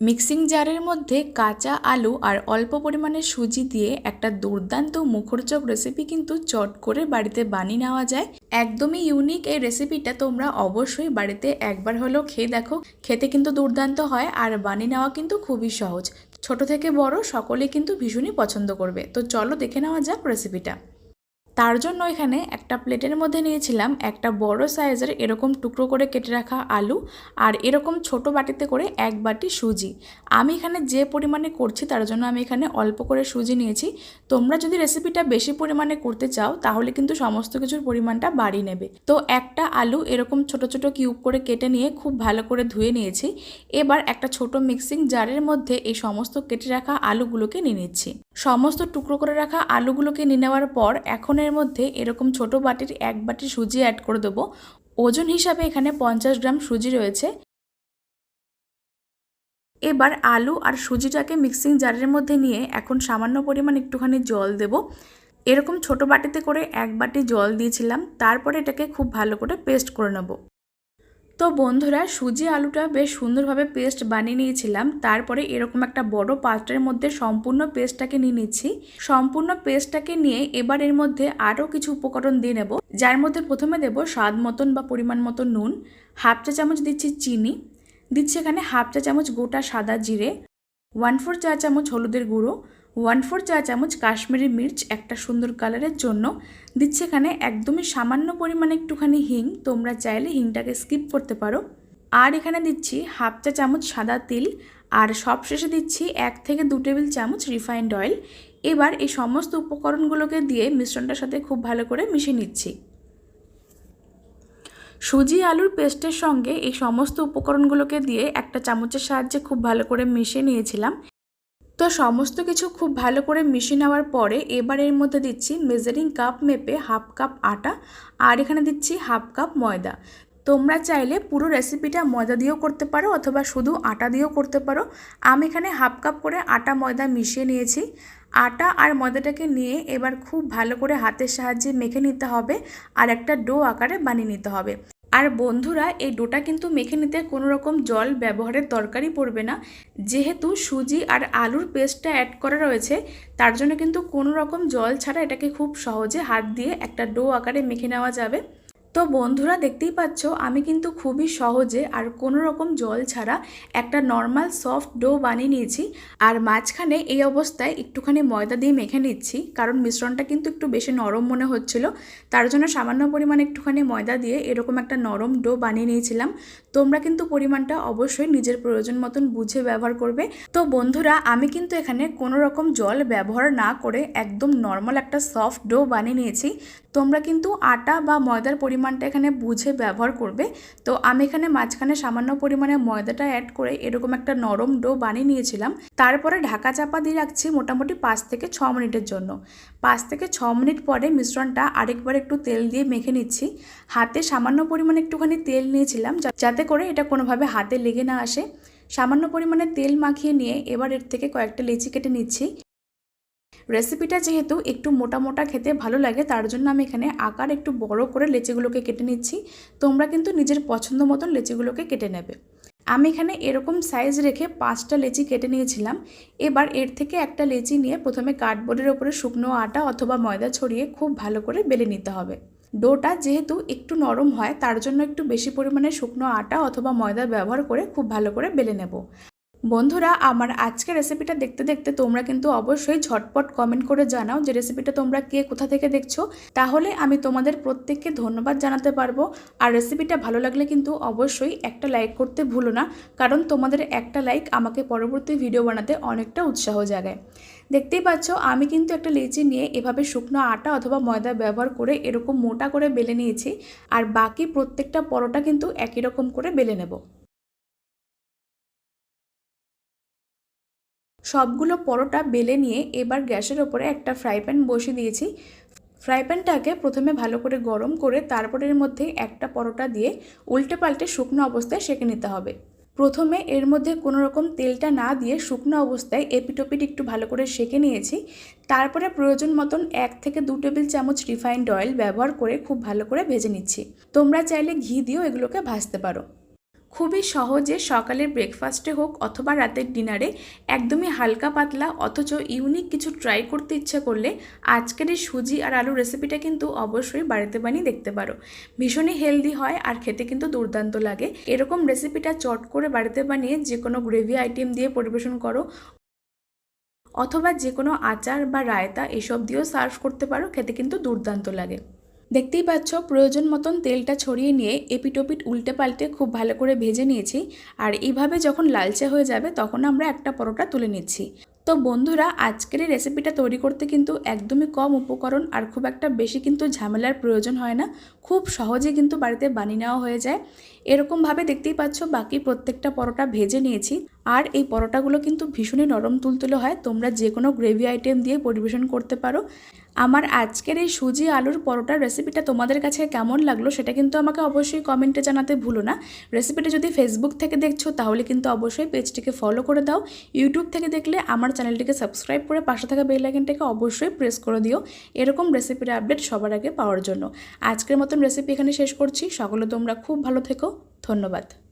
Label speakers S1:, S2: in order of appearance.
S1: Mixing জারের মধ্যে কাঁচা আলু আর অল্প পরিমাণে সুজি দিয়ে একটা দুর্দান্ত মুখরোচক রেসিপি কিন্তু চট করে বাড়িতে বানিয়ে নেওয়া যায়। একদমই ইউনিক এই রেসিপিটা তোমরা অবশ্যই বাড়িতে একবার হলেও খেয়ে দেখো। খেতে কিন্তু দুর্দান্ত হয় আর বানিয়ে নেওয়া কিন্তু খুবই সহজ। ছোট থেকে বড় সকলেই কিন্তু ভীষণই পছন্দ করবে। তো চলো দেখে নেওয়া যাক রেসিপিটা তার জন্য এখানে একটা প্লেটের মধ্যে নিয়েছিলাম একটা বড় সাইজের এরকম টুকরো করে কেটে রাখা আলু আর এরকম ছোট বাটিতে করে এক বাটি সুজি। আমি এখানে যে পরিমাণে করছি তার জন্য আমি এখানে অল্প করে সুজি নিয়েছি। তোমরা যদি রেসিপিটা বেশি পরিমাণে করতে চাও তাহলে কিন্তু সমস্ত কিছুর পরিমাণটা বাড়িয়ে নেবে। তো একটা আলু এরকম ছোট ছোট কিউব করে কেটে নিয়ে খুব ভালো করে ধুয়ে নিয়েছি। এবার একটা ছোট মিক্সিং জারের মধ্যে এই সমস্ত কেটে রাখা আলুগুলোকে নিয়ে নিচ্ছি। সমস্ত টুকরো করে রাখা আলুগুলোকে নিয়ে নেওয়ার পর এখন এর মধ্যে এরকম ছোট বাটির এক বাটি সুজি অ্যাড করে দেবো। ওজন হিসাবে এখানে পঞ্চাশ গ্রাম সুজি রয়েছে। এবার আলু আর সুজিটাকে মিক্সিং জারের মধ্যে নিয়ে এখন সামান্য পরিমাণ একটুখানি জল দেব। এরকম ছোট বাটিতে করে এক বাটি জল দিয়েছিলাম, তারপরে এটাকে খুব ভালো করে পেস্ট করে নেব। তো বন্ধুরা, সুজি আলুটা বেশ সুন্দরভাবে পেস্ট বানিয়ে নিয়েছিলাম। তারপরে এরকম একটা বড় পাত্রের মধ্যে সম্পূর্ণ পেস্টটাকে নিয়ে নিচ্ছি। সম্পূর্ণ পেস্টটাকে নিয়ে এবার এর মধ্যে আরও কিছু উপকরণ দিয়ে নেব। যার মধ্যে প্রথমে দেব স্বাদ মতন বা পরিমাণ মতো নুন, হাফ চা চামচ দিচ্ছি চিনি, দিচ্ছি এখানে হাফ চা চামচ গোটা সাদা জিরে ওয়ান ফোর চা চামচ হলুদের গুঁড়ো ওয়ান ফোর চা চামচ কাশ্মীরি মির্চ একটা সুন্দর কালারের জন্য। দিচ্ছে এখানে একদমই সামান্য পরিমাণে একটুখানি হিং। তোমরা চাইলে হিংটাকে স্কিপ করতে পারো। আর এখানে দিচ্ছি হাফ চা চামচ সাদা তিল। আর সবশেষে দিচ্ছি এক থেকে দু টেবিল চামচ রিফাইন্ড অয়েল। এবার এই সমস্ত উপকরণগুলোকে দিয়ে মিশ্রণটার সাথে খুব ভালো করে মিশিয়ে নিচ্ছি। সুজি আলুর পেস্টের সঙ্গে এই সমস্ত উপকরণগুলোকে দিয়ে একটা চামচের সাহায্যে খুব ভালো করে মিশিয়ে নিয়েছিলাম। তো সমস্ত কিছু খুব ভালো করে মিশিয়ে নেওয়ার পরে এবার এর মধ্যে দিচ্ছি মেজারিং কাপ মেপে হাফ কাপ আটা আর এখানে দিচ্ছি হাফ কাপ ময়দা। তোমরা চাইলে পুরো রেসিপিটা ময়দা দিয়েও করতে পারো অথবা শুধু আটা দিয়েও করতে পারো। আমি এখানে হাফ কাপ করে আটা ময়দা মিশিয়ে নিয়েছি। আটা আর ময়দাটাকে নিয়ে এবার খুব ভালো করে হাতের সাহায্যে মেখে নিতে হবে আর একটা ডো আকারে বানিয়ে নিতে হবে। আর বন্ধুরা, এই ডোটা কিন্তু মেখে নিতে কোনো রকম জল ব্যবহারের দরকারই পড়বে না। যেহেতু সুজি আর আলুর পেস্টটা অ্যাড করা রয়েছে, তার জন্য কিন্তু কোনো রকম জল ছাড়া এটাকে খুব সহজে হাত দিয়ে একটা ডো আকারে মেখে নেওয়া যাবে। তো বন্ধুরা দেখতেই পাচ্ছ, আমি কিন্তু খুবই সহজে আর কোনো রকম জল ছাড়া একটা নর্মাল সফট ডো বানিয়ে নিয়েছি। আর মাঝখানে এই অবস্থায় একটুখানি ময়দা দিয়ে মেখে নিচ্ছি, কারণ মিশ্রণটা কিন্তু একটু বেশি নরম মনে হচ্ছিল। তার জন্য সামান্য পরিমাণ একটুখানি ময়দা দিয়ে এরকম একটা নরম ডো বানিয়ে নিয়েছিলাম। তোমরা কিন্তু পরিমাণটা অবশ্যই নিজের প্রয়োজন মতন বুঝে ব্যবহার করবে। তো বন্ধুরা, আমি কিন্তু এখানে কোনো রকম জল ব্যবহার না করে একদম নর্মাল একটা সফট ডো বানিয়ে নিয়েছি। তোমরা কিন্তু আটা বা ময়দার পরিমাণটা এখানে বুঝে ব্যবহার করবে। তো আমি এখানে মাঝখানে সামান্য পরিমাণে ময়দাটা অ্যাড করে এরকম একটা নরম ডো বানিয়ে নিয়েছিলাম। তারপরে ঢাকা চাপা দিয়ে রাখছি মোটামুটি পাঁচ থেকে ছ মিনিটের জন্য। পাঁচ থেকে ছ মিনিট পরে মিশ্রণটা আরেকবার একটু তেল দিয়ে মেখে নিচ্ছি। হাতে সামান্য পরিমাণে একটুখানি তেল নিয়েছিলাম যাতে করে এটা কোনোভাবে হাতে লেগে না আসে। সামান্য পরিমাণে তেল মাখিয়ে নিয়ে এবার এর থেকে কয়েকটা লেচি কেটে নিচ্ছি। রেসিপিটা যেহেতু একটু মোটা মোটা খেতে ভালো লাগে, তার জন্য আমি এখানে আকার একটু বড় করে লেচিগুলোকে কেটে নিচ্ছি। তোমরা কিন্তু নিজের পছন্দ মতন লেচিগুলোকে কেটে নেবে। আমি এখানে এরকম সাইজ রেখে পাঁচটা লেচি কেটে নিয়েছিলাম। এবার এর থেকে একটা লেচি নিয়ে প্রথমে কার্ডবোর্ডের ওপরে শুকনো আটা অথবা ময়দা ছড়িয়ে খুব ভালো করে বেলে নিতে হবে। ডোটা যেহেতু একটু নরম হয়, তার জন্য একটু বেশি পরিমাণে শুকনো আটা অথবা ময়দা ব্যবহার করে খুব ভালো করে বেলে নেব। বন্ধুরা, আমার আজকের রেসিপিটা দেখতে দেখতে তোমরা কিন্তু অবশ্যই ঝটপট কমেন্ট করে জানাও যে রেসিপিটা তোমরা কে কোথা থেকে দেখছ। তাহলে আমি তোমাদের প্রত্যেককে ধন্যবাদ জানাতে পারব। আর রেসিপিটা ভালো লাগলে কিন্তু অবশ্যই একটা লাইক করতে ভুলো না, কারণ তোমাদের একটা লাইক আমাকে পরবর্তী ভিডিও বানাতে অনেকটা উৎসাহ জাগায়। দেখতেই পাচ্ছ, আমি কিন্তু একটা লেচি নিয়ে এভাবে শুকনো আটা অথবা ময়দা ব্যবহার করে এরকম মোটা করে বেলে নিয়েছি। আর বাকি প্রত্যেকটা পরোটা কিন্তু একই রকম করে বেলে নেব। সবগুলো পরোটা বেলে নিয়ে এবার গ্যাসের ওপরে একটা ফ্রাই প্যান বসিয়ে দিয়েছি। ফ্রাই প্যানটাকে প্রথমে ভালো করে গরম করে তারপরে এর মধ্যে একটা পরোটা দিয়ে উল্টে পাল্টে শুকনো অবস্থায় সেঁকে নিতে হবে। প্রথমে এর মধ্যে কোনো রকম তেলটা না দিয়ে শুকনো অবস্থায় এপিটোপিট একটু ভালো করে সেঁকে নিয়েছি। তারপরে প্রয়োজন মতন এক থেকে দু টেবিল চামচ রিফাইন্ড অয়েল ব্যবহার করে খুব ভালো করে ভেজে নিচ্ছি। তোমরা চাইলে ঘি দিয়েও এগুলোকে ভাজতে পারো। খুবই সহজে সকালের ব্রেকফাস্টে হোক অথবা রাতের ডিনারে একদমই হালকা পাতলা অথচ ইউনিক কিছু ট্রাই করতে ইচ্ছে করলে আজকের এই সুজি আর আলু রেসিপিটা কিন্তু অবশ্যই বাড়িতে বানিয়ে দেখতে পারো। ভীষণই হেলদি হয় আর খেতে কিন্তু দুর্দান্ত লাগে। এরকম রেসিপিটা চট করে বাড়িতে বানিয়ে যে কোনো গ্রেভি আইটেম দিয়ে পরিবেশন করো অথবা যে কোনো আচার বা রায়তা এসব দিয়েও সার্ভ করতে পারো, খেতে কিন্তু দুর্দান্ত লাগে। দেখতেই পাচ্ছ, প্রয়োজন মতন তেলটা ছড়িয়ে নিয়ে এপিটোপিট উল্টে পাল্টে খুব ভালো করে ভেজে নিয়েছি। আর এইভাবে যখন লালচে হয়ে যাবে, তখন আমরা একটা পরোটা তুলে নিচ্ছি। তো বন্ধুরা, আজকের এই রেসিপিটা তৈরি করতে কিন্তু একদমই কম উপকরণ আর খুব একটা বেশি কিন্তু ঝামেলার প্রয়োজন হয় না। খুব সহজে কিন্তু বাড়িতে বানিয়ে নেওয়া হয়ে যায়। এরকমভাবে দেখতেই পাচ্ছ, বাকি প্রত্যেকটা পরোটা ভেজে নিয়েছি। আর এই পরোটাগুলো কিন্তু ভীষণই নরম তুলতুলে হয়, তোমরা যে কোনো গ্রেভি আইটেম দিয়ে পরিবেশন করতে পারো। আমার আজকের এই সুজি আলুর পরোটার রেসিপিটা তোমাদের কাছে কেমন লাগল সেটা কিন্তু আমাকে অবশ্যই কমেন্টে জানাতে ভুলো না। রেসিপিটা যদি ফেসবুক থেকে দেখছ, তাহলে কিন্তু অবশ্যই পেজটিকে ফলো করে দাও। ইউটিউব থেকে দেখলে আমার চ্যানেলটিকে সাবস্ক্রাইব করে পাশে থাকা বেল আইকনটাকে অবশ্যই প্রেস করে দিও। এরকম রেসিপির আপডেট সবার আগে পাওয়ার জন্য। আজকের মতন রেসিপি এখানে শেষ করছি। সকলে তোমরা খুব ভালো থেকো। ধন্যবাদ।